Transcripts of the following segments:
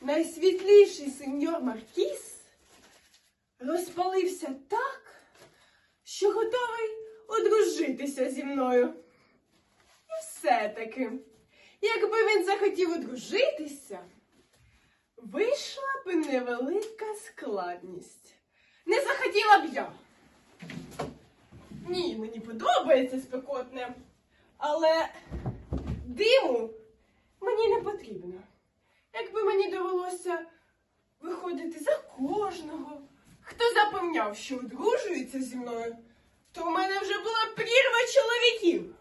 найсвітліший сеньор Маркіс розпалився так, що готовий одружитися зі мною. І все-таки, якби він захотів одружитися, вийшла б невелика складність. Не захотіла б я. Ні, мені подобається спекотне, але диму мені не потрібно. Якби мені довелося виходити за кожного, хто запевняв, що одружується зі мною, то в мене вже була прірва чоловіків.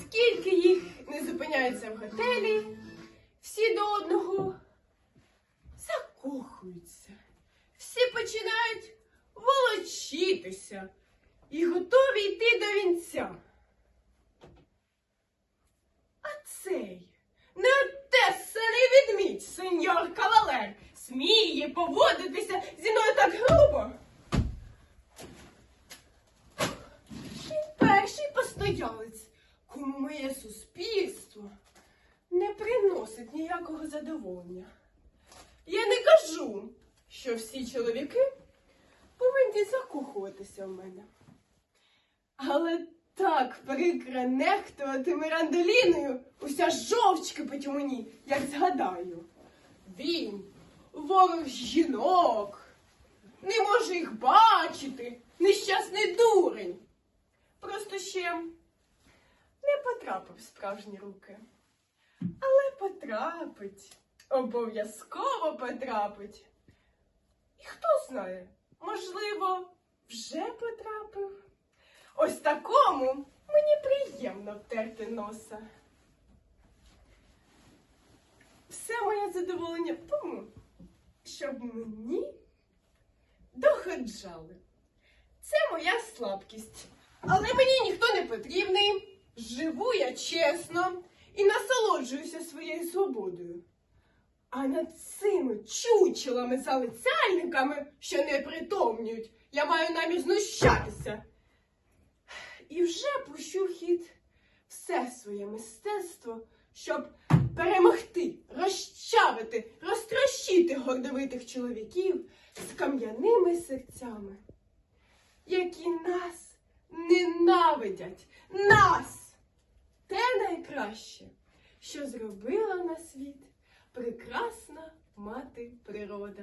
Скільки їх не зупиняється в готелі, всі до одного закохуються, всі починають волочитися і готові йти до вінця. Сміє поводитися зі мною так грубо. Перший постоялець, кому моє суспільство не приносить ніякого задоволення. Я не кажу, що всі чоловіки повинні закохуватися в мене. Але так прикро нехтувати Мирандоліною, уся жовч кипить мені, як згадаю. Він ворог жінок, не може їх бачити, нещасний дурень. Просто ще не потрапив в справжні руки. Але потрапить, обов'язково потрапить. І хто знає, можливо, вже потрапив. Ось такому мені приємно втерти носа. Все моє задоволення тому, щоб мені доходжали. Це моя слабкість. Але мені ніхто не потрібний. Живу я чесно і насолоджуюся своєю свободою. А над цими чучелами залицяльниками, що не притомнюють, я маю намір знущатися. І вже пущу хід все своє мистецтво, щоб перемогти, розчавити, гордовитих чоловіків з кам'яними серцями, які нас ненавидять, нас! Те найкраще, що зробила на світ прекрасна мати природа.